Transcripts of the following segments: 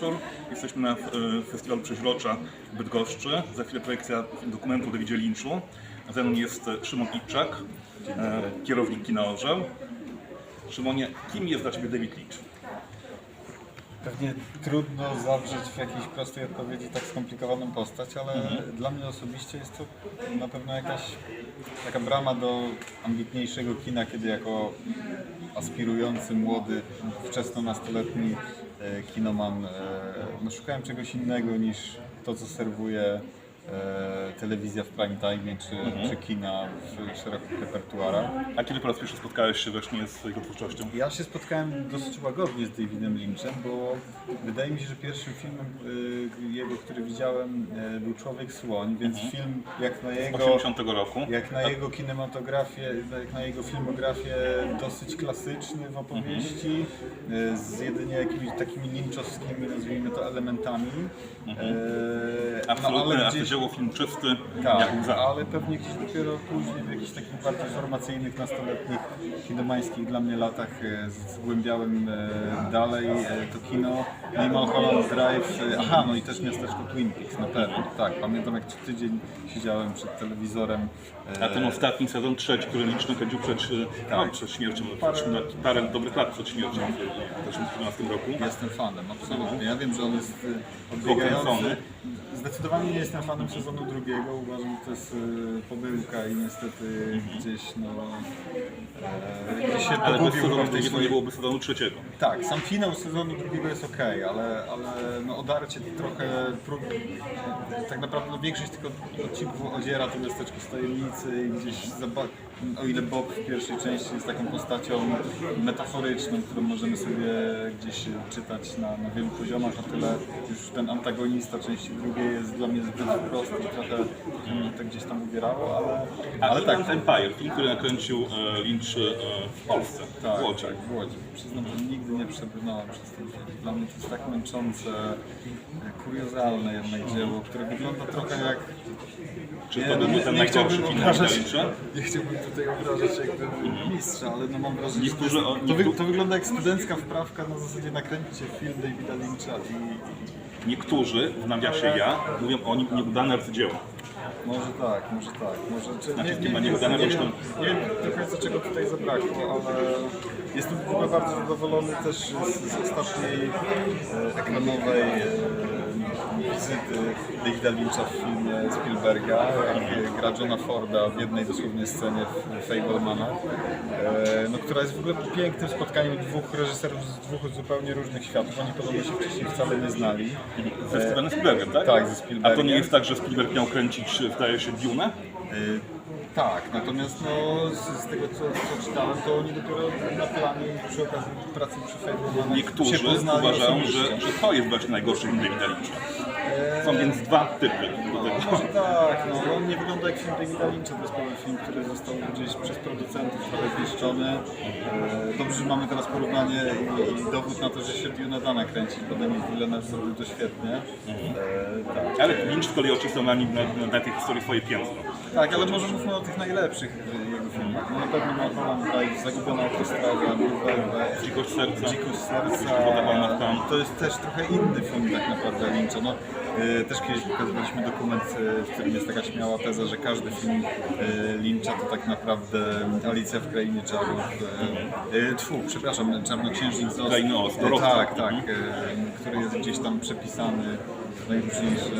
wieczór. Jesteśmy na e, festiwalu Przeźrocza w Bydgoszczy. Za chwilę projekcja dokumentu o Davidzie Lynchu. Ze mną jest e, Szymon Itczak, e, kierownik kina Orzeł. Szymonie, kim jest dla Ciebie David Lynch? Pewnie trudno zawrzeć w jakiejś prostej odpowiedzi tak skomplikowaną postać, ale dla mnie osobiście jest to na pewno jakaś taka brama do ambitniejszego kina, kiedy jako aspirujący, młody, wczesnonastoletni e, kinoman e, no, szukałem czegoś innego niż to, co serwuje telewizja w prime time czy, czy kina w szerokich repertuarach. A kiedy po raz pierwszy spotkałeś się właśnie z jego twórczością? Ja się spotkałem dosyć łagodnie z Davidem Lynchem, bo wydaje mi się, że pierwszym filmem y, jego, który widziałem y, był Człowiek Słoń, więc film jak na Z jego 80 roku. jak na jego kinematografię, jak na jego filmografię dosyć klasyczny w opowieści, y, z jedynie jakimiś takimi linczowskimi, nazwijmy to, elementami. E, Absolutny ale no, gdzieś- arcydzieło film czysty, tak, jak łza. ale pewnie gdzieś dopiero później w jakichś takich bardziej formacyjnych, nastoletnich, kinomańskich dla mnie latach e, zgłębiałem e, dalej e, to kino. No i Mulholland Drive, e, aha, no i też miasteczko Twin Peaks, na pewno, tak. Pamiętam jak tydzień siedziałem przed telewizorem. e, A ten ostatni sezon trzeci, który Lynch nakręcił przed, e, no, przed śmiercią, parę, parę dobrych lat przed śmiercią w 2017 roku. Jestem fanem, absolutnie. Ja wiem, że on jest e, odbiegający. Zdecydowanie nie jestem fanem sezonu drugiego. Uważam, że to jest e, pomyłka i niestety gdzieś no, e, gdzieś się Ale bez pogubił sezonu w tej drugiego nie swojej... byłoby sezonu trzeciego. Tak, sam finał sezonu drugiego jest ok, ale, ale no, odarcie trochę prób... Tak naprawdę no, większość tych od- odcinków odziera to miasteczko z tajemnicy i gdzieś zaba... o ile Bob w pierwszej części jest taką postacią metaforyczną, którą możemy sobie gdzieś czytać na, na wielu poziomach, o tyle już ten antagonista części drugiej jest dla mnie zbyt prosty i trochę mnie to gdzieś tam ubierało, ale, A ale tak, Inland Empire, film, który nakręcił e, Lynch e, w Polsce, tak, w Łodzi. tak, w Łodzi. Przyznam, że nigdy nie przebrnąłem przez ten film. Dla mnie to jest tak męczące, e, kuriozalne jednak dzieło, które wygląda trochę jak... Czy Nie, to był ten najgorszy chciałbym film obrażać- Lyncha? Nie chciałbym tutaj obrażać jakby mistrza, ale no mam wrażenie, że to, Niektórzy jest, o- to, niektórzy- wy, to wygląda jak studencka wprawka na zasadzie nakręcicie film Davida Lyncha i... Niektórzy, w nawiasie ja, mówią o nim nieudane arcydzieło. Może tak, może tak. Może, czy, Znaczy, nie, nie nie, nie, nie, resztą. wiem, nie wiem do końca czego tutaj zabrakło, ale jestem w ogóle bardzo zadowolony też z, z ostatniej e, ekranowej e, wizyty Davida Lyncha w filmie Spielberga, jak gra Johna Forda w jednej dosłownie scenie w Fablemanach, e, no, która jest w ogóle pięknym spotkaniem dwóch reżyserów z dwóch zupełnie różnych światów. Oni podobno się wcześniej wcale nie znali. Ze Stevenem Spielbergiem, tak? tak, ze A Spielbergiem. to nie jest tak, że Spielberg miał kręcić, wydaje się, Dune? Y, Tak, natomiast no, z, z tego co, co czytałem, to oni dopiero na planie przy okazji pracy przy Fablemanach Niektórzy się uważają, że, że to jest właśnie najgorszy film Davida Lyncha. Są więc dwa typy do tego. Może tak, no on nie wygląda jak film Davida Lyncha, to jest pewien film, który został gdzieś przez producentów trochę zniszczony. E, Dobrze, że mamy teraz porównanie i, i dowód na to, że się Dune da nakręcić, bo Denis Villeneuve zrobił to świetnie. E, tak. Ale Lynch z kolei oczyścił na, nim- na, na, na tej historii swoje piętno. Tak, ale może mówmy o tych najlepszych e, jego filmach. No na pewno Mulholland Drive, Zagubiona autostrada, Velvet, Dzikość serca, Dzikość serca. Tam. To jest też trochę inny film tak naprawdę Lyncha. No, e, też kiedyś pokazywaliśmy dokument, e, w którym jest taka śmiała teza, że każdy film e, Lyncha to tak naprawdę Alicja w Krainie Czarów. E, e, tfu, przepraszam, Czarnoksiężnik z Oz. Krainy Oz, E. Tak, tak, e, który jest gdzieś tam przepisany w najróżniejsze.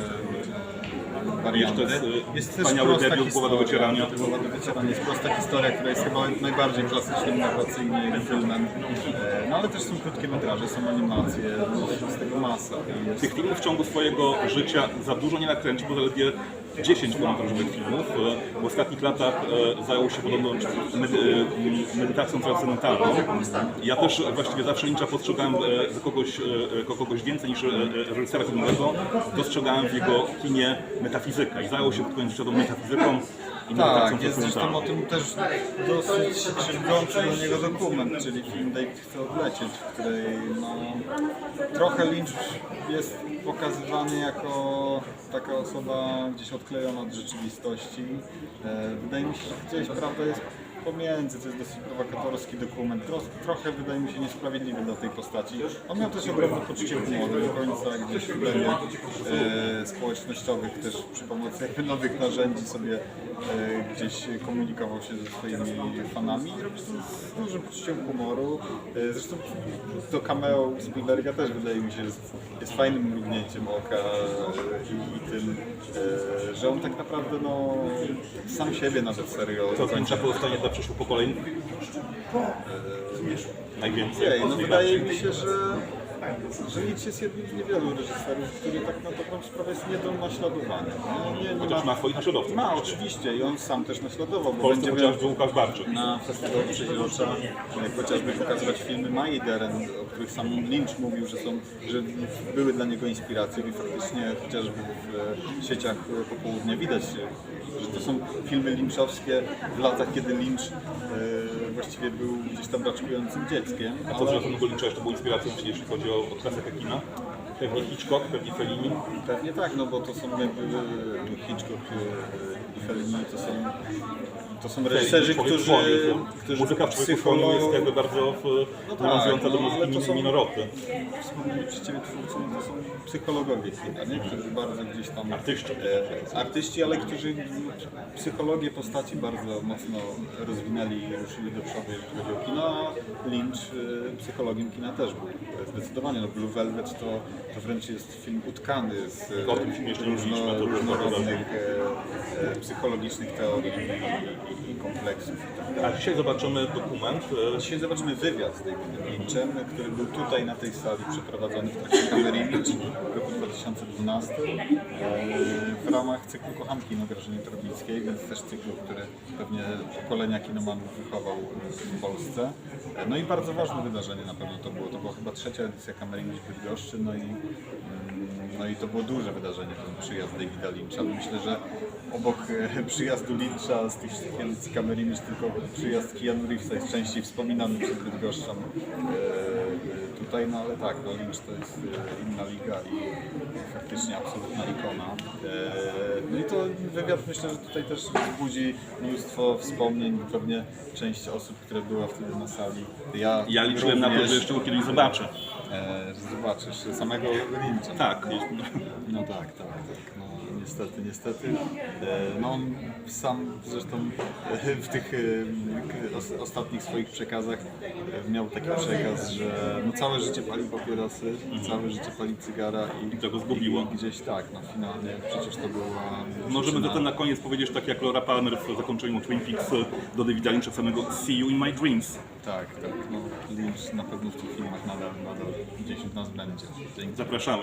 Jeszcze jest, Jest też wspaniały debiut Głowa do wycierania. Głowa do wycierania jest prosta historia, która jest chyba najbardziej klasycznym narracyjnie filmem. E, No ale też są krótkie metraże, są animacje, no, jest tego masa. Jest- Tych filmów w ciągu swojego życia za dużo nie nakręcił, bo zaledwie 10 pełnometrażowych filmów. W ostatnich latach e, zajął się podobno e, medytacją transcendentalną. Ja też właściwie zawsze Lyncha postrzegałem e, jako kogoś, kogoś więcej niż reżysera filmowego. Dostrzegałem w jego kinie metafizykę i zajął się pod koniec światową metafizyką i Tak, jest zresztą o tym też dosyć krzywdzący do niego dokument, czyli film David chce odlecieć, w której no, trochę Lynch jest pokazywany jako taka osoba gdzieś odklejona od rzeczywistości. E, Wydaje mi się, że gdzieś prawda jest pomiędzy, to jest dosyć prowokatorski dokument, Tros, trochę wydaje mi się niesprawiedliwy dla tej postaci. On miał też ogromne poczucie humoru, do końca gdzieś w mediach e, społecznościowych też przy pomocy jakby nowych narzędzi sobie e, gdzieś komunikował się ze swoimi fanami i robi to z dużym poczuciem humoru. E, zresztą to cameo Spielberga też wydaje mi się jest, jest fajnym mrugnięciem oka e, i, i tym, e, że on tak naprawdę no, sam siebie nawet serio końca pozostanie dla przyszłych pokoleń? Najwięcej. Ojej, no wydaje mi się, że, że Lynch jest jednym z niewielu reżyserów, który tak na dobrą sprawę jest nie do naśladowania. Nie, nie, nie Chociaż ma swoich naśladowców. Ma oczywiście i on sam też naśladował, W bo Polsce chociażby Łukasz Barczyk. na festiwalu Przeźrocza e, chociażby pokazywać filmy Mai Deren, o których sam Lynch mówił, że są, że były dla niego inspiracją i faktycznie chociażby w e, sieciach e, popołudnia widać, e, że to są filmy lynchowskie w latach, kiedy Lynch właściwie był gdzieś tam raczkującym dzieckiem. A co z samego Lyncha jeszcze było inspiracją, jeśli chodzi o, o klasykę kina? Pewnie Hitchcock, pewnie Fellini. Pewnie tak, no bo to są jakby e, Hitchcock e, i Fellini to są, to są reżyserzy, Człowiek którzy, człowiek, no. którzy Muzyka w psychologii jest jakby bardzo w, No tak, nawiązująca do no, ale muzyki to są- minoroty. Ciebie twórcy, no to są psychologowie kina, nie? którzy bardzo gdzieś tam... Artyści. E, artyści, ale którzy psychologię postaci bardzo mocno rozwinęli i ruszyli do przodu, jeżeli chodzi o kino, Lynch e, psychologiem kina też był. E, Zdecydowanie, no Blue Velvet to, to wręcz jest film utkany z e, różno, różnorodnych e, e, psychologicznych teorii i, kompleksów. A dzisiaj zobaczymy dokument. e, Dzisiaj zobaczymy wywiad z Davidem Lynchem, który był tutaj na tej sali przeprowadzony w trakcie Lynch w roku 2012 e, w ramach cyklu Kocham Kino Grażyny Troblickiej, więc też cyklu, który pewnie pokolenia kinomanów wychował w Polsce. E, No i bardzo ważne wydarzenie na pewno to było. To była chyba trzecia edycja Lynch w Bydgoszczy, no i mm, no i to było duże wydarzenie, ten przyjazd Davida Lyncha. Myślę, że obok e, przyjazdu Lyncha z tych edycji Kamery tylko przyjazd Keanu Reevesa jest częściej wspominany przez Bydgoszczan e, tutaj, no ale tak, no Lynch to jest e, inna liga i faktycznie absolutna ikona. E, No i to wywiad myślę, że tutaj też wzbudzi mnóstwo wspomnień, pewnie część osób, które była wtedy na sali. Ja, Ja liczyłem na to, że jeszcze go kiedyś zobaczę. e, zobaczysz samego Lyncha. Tak, jest, No tak, tak, tak. No, niestety, niestety. E, No on sam zresztą e, w tych e, os, ostatnich swoich przekazach miał taki przekaz, że no całe życie pali papierosy, całe życie pali cygara i, Mhm. I to go zgubiło. I gdzieś tak, no finalnie przecież to była Możemy przyczyna- zatem na koniec powiedzieć, tak jak Laura Palmer w zakończeniu Twin Peaks do Davida Lyncha samego See you in my dreams. Tak, tak. No, Lynch na pewno w tych filmach nadal, nadal gdzieś w nas będzie. Dzięki. Zapraszamy.